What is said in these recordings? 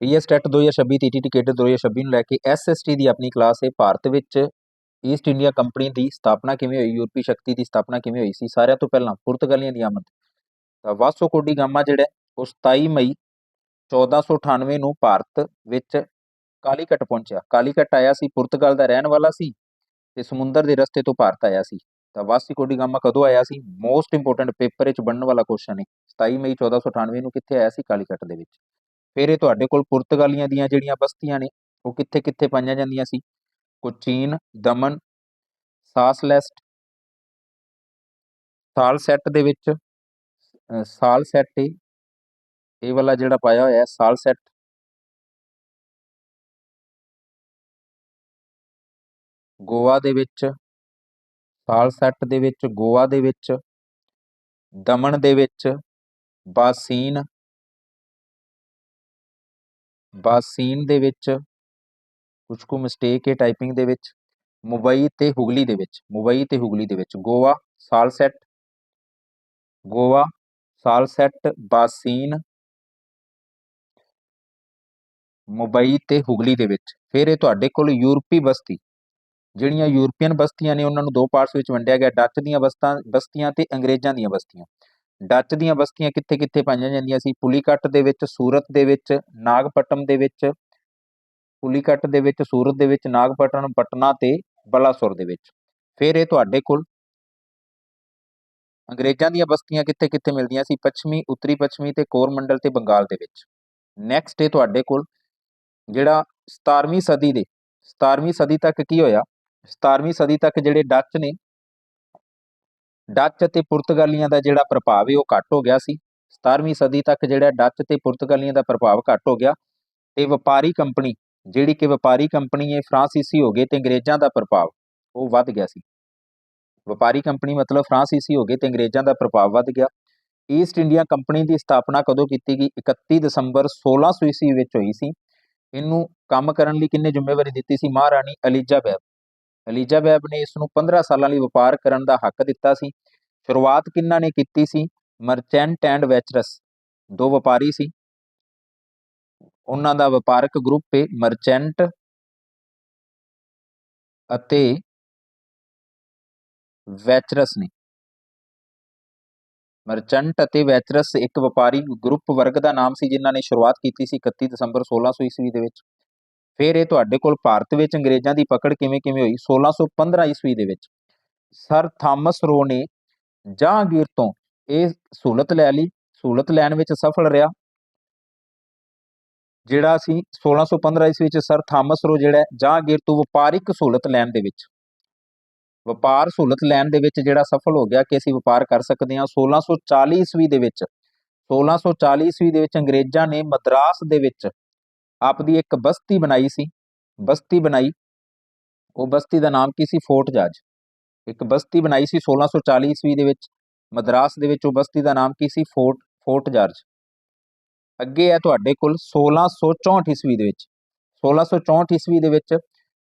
PS TET 2026 ਟੀਟੀਟੀ cadre 2026 ਨੂੰ ਲੈ ਕੇ SST ਦੀ ਆਪਣੀ ਕਲਾਸ ਹੈ। ਭਾਰਤ ਵਿੱਚ ਈਸਟ ਇੰਡੀਆ ਕੰਪਨੀ ਦੀ ਸਥਾਪਨਾ ਕਿਵੇਂ ਹੋਈ? ਯੂਰਪੀ ਸ਼ਕਤੀ ਦੀ ਸਥਾਪਨਾ ਕਿਵੇਂ ਹੋਈ ਸੀ? ਸਾਰਿਆਂ ਤੋਂ ਪਹਿਲਾਂ ਪੁਰਤਗਾਲੀਆਂ ਦੀ ਆਮਦ। ਤਾਂ ਵਾਸੋ ਕੋਡੀ ਗਾਮਾ ਜਿਹੜਾ ਉਹ 27 ਮਈ 1498 ਨੂੰ ਭਾਰਤ ਵਿੱਚ ਕਾਲੀਕਟ ਪਹੁੰਚਿਆ। ਕਾਲੀਕਟ ਆਇਆ ਸੀ, ਪੁਰਤਗਾਲ ਦਾ ਰਹਿਣ ਵਾਲਾ ਸੀ ਤੇ ਸਮੁੰਦਰ ਦੇ ਰਸਤੇ ਤੋਂ ਭਾਰਤ ਆਇਆ ਸੀ। ਤਾਂ ਵਾਸੀ ਕੋਡੀ ਗਾਮਾ ਕਦੋਂ ਆਇਆ ਸੀ? ਮੋਸਟ ਇੰਪੋਰਟੈਂਟ ਪੇਪਰ ਵਿੱਚ ਬਣਨ ਵਾਲਾ ਕੁਐਸਚਨ ਹੈ। 27 ਮਈ 1498 ਨੂੰ ਕਿੱਥੇ ਆਇਆ ਸੀ? ਕਾਲੀਕਟ ਦੇ ਵਿੱਚ। ਫਿਰ ਇਹ ਤੁਹਾਡੇ ਕੋਲ ਪੁਰਤਗਾਲੀਆਂ ਦੀਆਂ ਜਿਹੜੀਆਂ ਬਸਤੀਆਂ ਨੇ, ਉਹ ਕਿੱਥੇ ਕਿੱਥੇ ਪਾਈਆਂ ਜਾਂਦੀਆਂ ਸੀ? ਕੋਚੀਨ, ਦਮਨ, ਸਾਸਲੈਸਟ, ਸਾਲਸੈਟ ਦੇ ਵਿੱਚ ਸਾਲਸੈਟ ਇਹ ਇਹ ਵਾਲਾ ਜਿਹੜਾ ਪਾਇਆ ਹੋਇਆ ਹੈ, ਸਾਲਸੈਟ। ਗੋਆ ਦੇ ਵਿੱਚ, ਸਾਲਸੈਟ ਦੇ ਵਿੱਚ, ਗੋਆ ਦੇ ਵਿੱਚ, ਦਮਨ ਦੇ ਵਿੱਚ, ਬਾਸੀਨ ਬਾਸੀਨ ਦੇ ਵਿੱਚ ਕੁਝ ਕੁ ਮਿਸਟੇਕ ਹੈ ਟਾਈਪਿੰਗ ਦੇ ਵਿੱਚ, ਮੁੰਬਈ ਤੇ ਹੁਗਲੀ ਦੇ ਵਿੱਚ, ਮੁੰਬਈ ਤੇ ਹੁਗਲੀ ਦੇ ਵਿੱਚ, ਗੋਆ ਸਾਲਸੈਟ ਗੋਆ ਸਾਲਸੈਟ ਬਾਸੀਨ ਮੁੰਬਈ ਤੇ ਹੁਗਲੀ ਦੇ ਵਿੱਚ, ਫਿਰ ਇਹ ਤੁਹਾਡੇ ਕੋਲ ਯੂਰਪੀ ਬਸਤੀ, ਜਿਹੜੀਆਂ ਯੂਰਪੀਅਨ ਬਸਤੀਆਂ ਨੇ ਉਹਨਾਂ ਨੂੰ ਦੋ ਪਾਰਟਸ ਵਿੱਚ ਵੰਡਿਆ ਗਿਆ, ਡੱਚ ਦੀਆਂ ਬਸਤਾਂ, ਬਸਤੀਆਂ ਤੇ ਅੰਗਰੇਜ਼ਾਂ ਦੀਆਂ ਬਸਤੀਆਂ। ਡੱਚ ਦੀਆਂ ਬਸਤੀਆਂ ਕਿੱਥੇ ਕਿੱਥੇ ਪਾਈਆਂ ਜਾਂਦੀਆਂ ਸੀ? ਪੁਲੀਕੱਟ ਦੇ ਵਿੱਚ, ਸੂਰਤ ਦੇ ਵਿੱਚ, ਨਾਗਪਟਮ ਦੇ ਵਿੱਚ, ਪੁਲੀਕੱਟ ਦੇ ਵਿੱਚ, ਸੂਰਤ ਦੇ ਵਿੱਚ ਨਾਗਪਟਨ ਪਟਨਾ ਤੇ ਬਲਾਸੁਰ ਦੇ ਵਿੱਚ। ਫਿਰ ਇਹ ਤੁਹਾਡੇ ਕੋਲ। ਅੰਗਰੇਜ਼ਾਂ ਦੀਆਂ ਬਸਤੀਆਂ ਕਿੱਥੇ ਕਿੱਥੇ ਮਿਲਦੀਆਂ ਸੀ? ਪੱਛਮੀ, ਉੱਤਰੀ ਪੱਛਮੀ ਤੇ ਕੋਰਮੰਡਲ ਤੇ ਬੰਗਾਲ ਦੇ ਵਿੱਚ। ਨੈਕਸਟ ਇਹ ਤੁਹਾਡੇ ਕੋਲ, ਜਿਹੜਾ 17ਵੀਂ ਸਦੀ ਦੇ 17ਵੀਂ ਸਦੀ ਤੱਕ ਕੀ ਹੋਇਆ? 17ਵੀਂ ਸਦੀ ਤੱਕ ਜਿਹੜੇ ਡੱਚ ਨੇ ਡੱਚ ਅਤੇ ਪੁਰਤਗਾਲੀਆਂ ਦਾ ਜਿਹੜਾ ਪ੍ਰਭਾਵ ਹੈ ਉਹ ਘੱਟ ਹੋ ਗਿਆ ਸੀ। 17ਵੀਂ ਸਦੀ ਤੱਕ ਜਿਹੜਾ ਡੱਚ ਤੇ ਪੁਰਤਗਾਲੀਆਂ ਦਾ ਪ੍ਰਭਾਵ ਘੱਟ ਹੋ ਗਿਆ ਤੇ ਵਪਾਰੀ ਕੰਪਨੀ, ਜਿਹੜੀ ਕਿ ਵਪਾਰੀ ਕੰਪਨੀ ਹੈ ਫਰਾਂਸੀਸੀ ਹੋ ਗਏ ਤੇ ਅੰਗਰੇਜ਼ਾਂ ਦਾ ਪ੍ਰਭਾਵ ਉਹ ਵੱਧ ਗਿਆ ਸੀ। ਵਪਾਰੀ ਕੰਪਨੀ ਮਤਲਬ ਫਰਾਂਸੀਸੀ ਹੋ ਗਏ ਤੇ ਅੰਗਰੇਜ਼ਾਂ ਦਾ ਪ੍ਰਭਾਵ ਵੱਧ ਗਿਆ। ਈਸਟ ਇੰਡੀਆ ਕੰਪਨੀ ਦੀ ਸਥਾਪਨਾ ਕਦੋਂ ਕੀਤੀ ਗਈ? 31 ਦਸੰਬਰ 1600 ਈਸਵੀ ਵਿੱਚ ਹੋਈ ਸੀ। ਇਹਨੂੰ ਕੰਮ ਕਰਨ ਲਈ ਕਿੰਨੇ ਜ਼ਿੰਮੇਵਾਰੀ ਦਿੱਤੀ ਸੀ? ਮਹਾਰਾਣੀ ਅਲੀਜ਼ਾਬੈਥ ਅਲੀਜ਼ਾਬੈਥ ਨੇ ਇਸ ਨੂੰ 15 ਸਾਲਾਂ ਲਈ ਵਪਾਰ ਕਰਨ ਦਾ ਹੱਕ ਦਿੱਤਾ ਸੀ। ਸ਼ੁਰੂਆਤ ਕਿੰਨਾਂ ਨੇ ਕੀਤੀ ਸੀ? ਮਰਚੈਂਟ ਐਂਡ ਵੈਚਰਸ, ਦੋ ਵਪਾਰੀ ਸੀ। ਉਹਨਾਂ ਦਾ ਵਪਾਰਕ ਗਰੁੱਪ ਹੈ ਮਰਚੈਂਟ ਅਤੇ ਵੈਚਰਸ ਨੇ। ਮਰਚੈਂਟ ਅਤੇ ਵੈਚਰਸ ਇੱਕ ਵਪਾਰੀ ਗਰੁੱਪ ਵਰਗ ਦਾ ਨਾਮ ਸੀ ਜਿਨ੍ਹਾਂ ਨੇ ਸ਼ੁਰੂਆਤ ਕੀਤੀ ਸੀ 31 ਦਸੰਬਰ 1600 ਈਸਵੀ ਦੇ ਵਿੱਚ। ਫਿਰ ਇਹ ਤੁਹਾਡੇ ਕੋਲ ਭਾਰਤ ਵਿੱਚ ਅੰਗਰੇਜ਼ਾਂ ਦੀ ਪਕੜ ਕਿਵੇਂ ਕਿਵੇਂ ਹੋਈ? 1615 ਈਸਵੀ ਦੇ ਵਿੱਚ ਸਰ ਥਾਮਸ ਰੋ ਨੇ ਜਹਾਂਗੀਰ ਤੋਂ ਇਹ ਸਹੂਲਤ ਲੈ ਲਈ। ਸਹੂਲਤ ਲੈਣ ਵਿੱਚ ਸਫਲ ਰਿਹਾ। ਜਿਹੜਾ ਸੀ 1615 ਈਸਵੀ ਵਿੱਚ ਸਰ ਥਾਮਸ ਰੋ ਜਿਹੜਾ ਜਹਾਂਗੀਰ ਤੋਂ ਵਪਾਰਿਕ ਸਹੂਲਤ ਲੈਣ ਦੇ ਵਿੱਚ। ਵਪਾਰ ਸਹੂਲਤ ਲੈਣ ਦੇ ਵਿੱਚ ਜਿਹੜਾ ਸਫਲ ਹੋ ਗਿਆ, ਕਿ ਅਸੀਂ ਵਪਾਰ ਕਰ ਸਕਦੇ ਹਾਂ। 1640 ਈਸਵੀ ਦੇ ਵਿੱਚ 1640 ਈਸਵੀ ਦੇ ਵਿੱਚ ਅੰਗਰੇਜ਼ਾਂ ਨੇ ਮਦਰਾਸ ਦੇ ਵਿੱਚ ਆਪਦੀ ਇੱਕ ਬਸਤੀ ਬਣਾਈ ਸੀ। ਬਸਤੀ ਬਣਾਈ। ਉਹ ਬਸਤੀ ਦਾ ਨਾਮ ਕੀ ਸੀ? ਫੋਰਟ ਜੱਜ ਇੱਕ ਬਸਤੀ ਬਣਾਈ ਸੀ 1640 ਈਸਵੀ ਦੇ ਵਿੱਚ। ਮਦਰਾਸ ਦੇ ਵਿੱਚ ਉਹ ਬਸਤੀ ਦਾ ਨਾਮ ਕੀ ਸੀ? ਫੋਰਟ ਫੋਰਟ ਜਾਰਜ ਅੱਗੇ ਹੈ ਤੁਹਾਡੇ ਕੋਲ 1664 ਈਸਵੀ ਦੇ ਵਿੱਚ। 1664 ਈਸਵੀ ਦੇ ਵਿੱਚ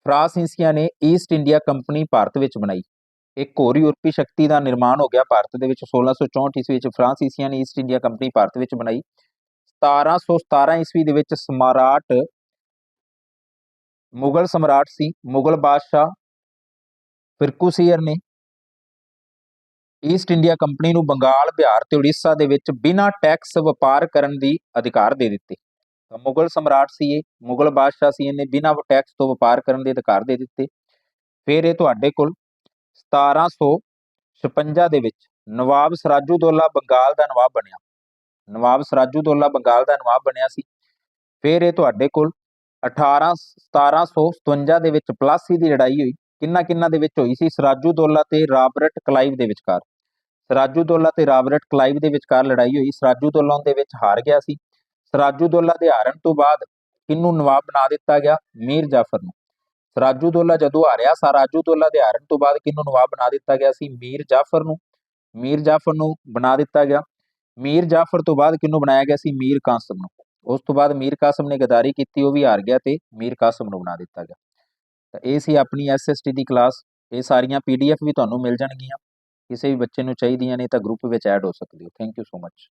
ਫਰਾਂਸੀਸੀਆਂ ਨੇ ਈਸਟ ਇੰਡੀਆ ਕੰਪਨੀ ਭਾਰਤ ਵਿੱਚ ਬਣਾਈ। ਇੱਕ ਹੋਰ ਯੂਰਪੀ ਸ਼ਕਤੀ ਦਾ ਨਿਰਮਾਣ ਹੋ ਗਿਆ ਭਾਰਤ ਦੇ ਵਿੱਚ। 1664 ਈਸਵੀ ਵਿੱਚ ਫਰਾਂਸੀਸੀਆਂ ਨੇ ਈਸਟ ਇੰਡੀਆ ਕੰਪਨੀ ਭਾਰਤ ਵਿੱਚ ਬਣਾਈ। 1717 ਈਸਵੀ ਦੇ ਵਿੱਚ ਸਮਰਾਟ ਮੁਗਲ ਸਮਰਾਟ ਸੀ, ਮੁਗਲ ਬਾਦਸ਼ਾਹ ਫਿਰਕੂਸੀਅਰ ਨੇ ਈਸਟ ਇੰਡੀਆ ਕੰਪਨੀ ਨੂੰ ਬੰਗਾਲ, ਬਿਹਾਰ ਤੇ ਉੜੀਸਾ ਦੇ ਵਿੱਚ ਬਿਨਾਂ ਟੈਕਸ ਵਪਾਰ ਕਰਨ ਦੀ ਅਧਿਕਾਰ ਦੇ ਦਿੱਤੇ। ਤਾਂ ਮੁਗਲ ਸਮਰਾਟ ਸੀ ਇਹ, ਮੁਗਲ ਬਾਦਸ਼ਾਹ ਸੀ ਇਹਨੇ ਬਿਨਾਂ ਟੈਕਸ ਤੋਂ ਵਪਾਰ ਕਰਨ ਦੇ ਅਧਿਕਾਰ ਦੇ ਦਿੱਤੇ। ਫਿਰ ਇਹ ਤੁਹਾਡੇ ਕੋਲ 1756 ਦੇ ਵਿੱਚ ਨਵਾਬ ਸਰਾਜੂਦੋਲਾ ਬੰਗਾਲ ਦਾ ਨਵਾਬ ਬਣਿਆ। ਨਵਾਬ ਸਰਾਜੂਦੋਲਾ ਬੰਗਾਲ ਦਾ ਨਵਾਬ ਬਣਿਆ ਸੀ। ਫਿਰ ਇਹ ਤੁਹਾਡੇ ਕੋਲ 18 1757 ਦੇ ਵਿੱਚ ਪਲਾਸੀ ਦੀ ਲੜਾਈ ਹੋਈ। ਕਿੰਨਾ ਕਿੰਨਾ ਦੇ ਵਿੱਚ ਹੋਈ ਸੀ? ਸਰਾਜੂਦੋਲਾ ਤੇ ਰਾਬਰਟ ਕਲਾਈਵ ਦੇ ਵਿਚਕਾਰ। ਸਰਾਜੂਦੋਲਾ ਤੇ ਰਾਬਰਟ ਕਲਾਈਵ ਦੇ ਵਿਚਕਾਰ ਲੜਾਈ ਹੋਈ। ਸਰਾਜੂਦੋਲਾ ਦੇ ਵਿੱਚ ਹਾਰ ਗਿਆ ਸੀ। ਸਰਾਜੂਦੋਲਾ ਦੇ ਹਾਰਨ ਤੋਂ ਬਾਅਦ ਕਿਹਨੂੰ ਨਵਾਬ ਬਣਾ ਦਿੱਤਾ ਗਿਆ? ਮੀਰ ਜਾਫਰ ਨੂੰ। ਸਰਾਜੂਦੋਲਾ ਜਦੋਂ ਹਾਰਿਆ ਸਰਾਜੂਦੋਲਾ ਦੇ ਹਾਰਨ ਤੋਂ ਬਾਅਦ ਕਿਹਨੂੰ ਨਵਾਬ ਬਣਾ ਦਿੱਤਾ ਗਿਆ ਸੀ? ਮੀਰ ਜਾਫਰ ਨੂੰ। ਮੀਰ ਜਾਫਰ ਨੂੰ ਬਣਾ ਦਿੱਤਾ ਗਿਆ। ਮੀਰ ਜਾਫਰ ਤੋਂ ਬਾਅਦ ਕਿਹਨੂੰ ਬਣਾਇਆ ਗਿਆ ਸੀ? ਮੀਰ ਕਾਸਮ ਨੂੰ। ਉਸ ਤੋਂ ਬਾਅਦ ਮੀਰ ਕਾਸਮ ਨੇ ਗਦਾਰੀ ਕੀਤੀ, ਉਹ ਵੀ ਹਾਰ ਗਿਆ ਤੇ ਮੀਰ ਕਾਸਮ ਨੂੰ ਬਣਾ ਦਿੱਤਾ ਗਿਆ। ਤਾਂ ਇਹ ਸੀ ਆਪਣੀ ਐਸਐਸਟੀ ਦੀ ਕਲਾਸ। ਇਹ ਸਾਰੀਆਂ ਪੀਡੀਐਫ ਵੀ ਤੁਹਾਨੂੰ ਮਿਲ ਜਾਣਗੀਆਂ। ਕਿਸੇ ਵੀ ਬੱਚੇ ਨੂੰ ਚਾਹੀਦੀਆਂ ਨੇ ਤਾਂ ਗਰੁੱਪ ਵਿੱਚ ਐਡ ਹੋ ਸਕਦੇ ਹੋ। Thank you so much